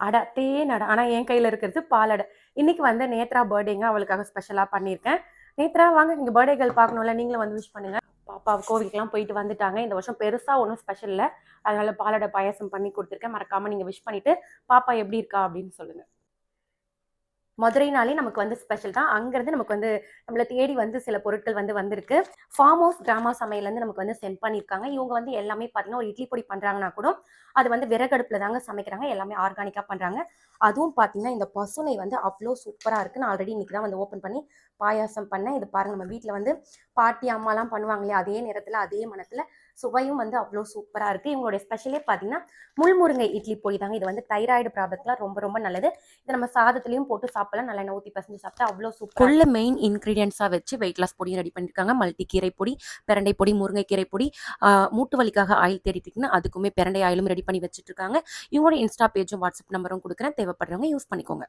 அடத்தே நட. ஆனால் என் கையில் இருக்கிறது பாலடை இன்னைக்கு வந்து நேத்ரா பர்த்டேங்க அவளுக்காக ஸ்பெஷலாக பண்ணியிருக்கேன். நேத்ரா வாங்க நீங்கள் பர்த்டேகள் பார்க்கணும்ல நீங்களும் வந்து விஷ் பண்ணுங்கள் பாப்பா கோவிலுக்குலாம் போயிட்டு வந்துட்டாங்க. இந்த வருஷம் பெருசாக ஒன்றும் ஸ்பெஷல் இல்லை. அதனால பாலடை பாயாசம் பண்ணி கொடுத்துருக்கேன். மறக்காம நீங்கள் விஷ் பண்ணிட்டு பாப்பா எப்படி இருக்கா அப்படின்னு சொல்லுங்க. மதுரைனாலே நமக்கு வந்து ஸ்பெஷல் தான். அங்கேருந்து நமக்கு வந்து நம்மளை தேடி வந்து சில பொருட்கள் வந்து வந்திருக்கு. ஃபார்ம் ஹவுஸ் கிராமா சமையல்லேருந்து நமக்கு வந்து சென்ட் பண்ணியிருக்காங்க. இவங்க வந்து எல்லாமே பார்த்தீங்கன்னா ஒரு இட்லி பொடி பண்ணுறாங்கன்னா கூட அது வந்து விறகடுப்பில் தாங்க சமைக்கிறாங்க. எல்லாமே ஆர்கானிக்காக பண்ணுறாங்க அதுவும் பார்த்தீங்கன்னா இந்த பசுனை வந்து அவ்வளோ சூப்பராக இருக்குது நான் ஆல்ரெடி இன்றைக்கி தான் வந்து ஓப்பன் பண்ணி பாயாசம் பண்ணேன். இது பாருங்கள் நம்ம வீட்டில் வந்து பாட்டி அம்மாலாம் பண்ணுவாங்க இல்லையா அதே நேரத்தில் அதே மனத்தில் சுவையும் வந்து அவ்வளோ சூப்பராக இருக்குது இவங்களுடைய ஸ்பெஷலே பார்த்தீங்கன்னா முள்முருங்கை இட்லி பொடி தாங்க. இது வந்து தைராய்டு ப்ராப்ளத்துக்குலாம் ரொம்ப ரொம்ப நல்லது. இது நம்ம சாதத்துலேயும் போட்டு சாப்பிடலாம். நல்லா ஊற்றி பசஞ்சு சாப்பிட்டா அவ்வளோ சூப்பர் மெயின் இன்க்ரீடியன்ஸாக வச்சு வெயிட் லாஸ் பொடியும் ரெடி பண்ணியிருக்காங்க மல்டி கீரை பொடி பிரண்டை பொடி முருங்கைக்கீரை பொடி ஆஹ் மூட்டு வலிக்காக ஆயில் தேடிட்டு அதுக்குமே பிரண்டை ஆயிலும் ரெடி பண்ணி வச்சுட்டு இருக்காங்க. இவங்களோட இன்ஸ்டா பேஜும் வாட்ஸ்அப் நம்பரும் கொடுக்குறேன். தேவைப்படுறவங்க யூஸ் பண்ணிக்கோங்க.